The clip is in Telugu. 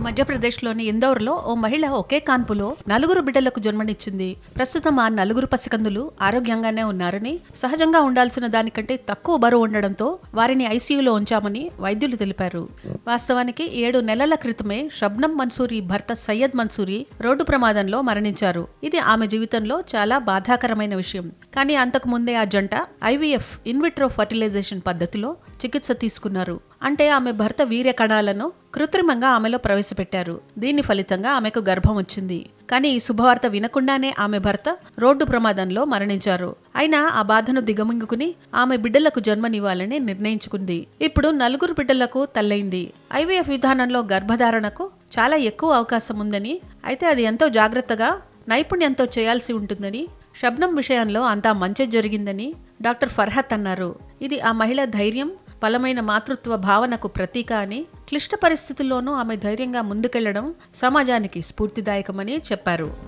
మధ్యప్రదేశ్లోని ఇందోర్లో ఓ మహిళ ఒకే కాన్పులో నలుగురు బిడ్డలకు జన్మనిచ్చింది. ప్రస్తుతం ఆ నలుగురు పసికందులు ఆరోగ్యంగానే ఉన్నారని సహజంగా ఉండాల్సిన దానికంటే తక్కువ బరువు ఉండడంతో వారిని ఐసీయూలో ఉంచామని వైద్యులు తెలిపారు. వాస్తవానికి ఏడు నెలల క్రితమే షబ్నం మన్సూరి భర్త సయ్యద్ మన్సూరి రోడ్డు ప్రమాదంలో మరణించారు. ఇది ఆమె జీవితంలో చాలా బాధాకరమైన విషయం. కానీ అంతకు ముందే ఆ జంట ఐవీఎఫ్ ఇన్విట్రో ఫర్టిలైజేషన్ పద్ధతిలో చికిత్స తీసుకున్నారు. అంటే ఆమె భర్త వీర్య కణాలను కృత్రిమంగా ఆమెలో ప్రవేశపెట్టారు. దీని ఫలితంగా ఆమెకు గర్భం వచ్చింది. కానీ ఈ శుభవార్త వినకుండానే ఆమె భర్త రోడ్డు ప్రమాదంలో మరణించారు. అయినా ఆ బాధను దిగమింగుకుని ఆమె బిడ్డలకు జన్మనివ్వాలని నిర్ణయించుకుంది. ఇప్పుడు నలుగురు బిడ్డలకు తల్లైంది. ఐవీఎఫ్ విధానంలో గర్భధారణకు చాలా ఎక్కువ అవకాశం ఉందని అయితే అది ఎంతో జాగ్రత్తగా నైపుణ్యంతో చేయాల్సి ఉంటుందని శబ్నం విషయంలో అంతా మంచి జరిగిందని డాక్టర్ ఫర్హత్ అన్నారు. ఇది ఆ మహిళ ధైర్యం బలమైన మాతృత్వ భావనకు ప్రతీక అని క్లిష్ట పరిస్థితుల్లోనూ ఆమె ధైర్యంగా ముందుకెళ్ళడం సమాజానికి స్ఫూర్తిదాయకమని చెప్పారు.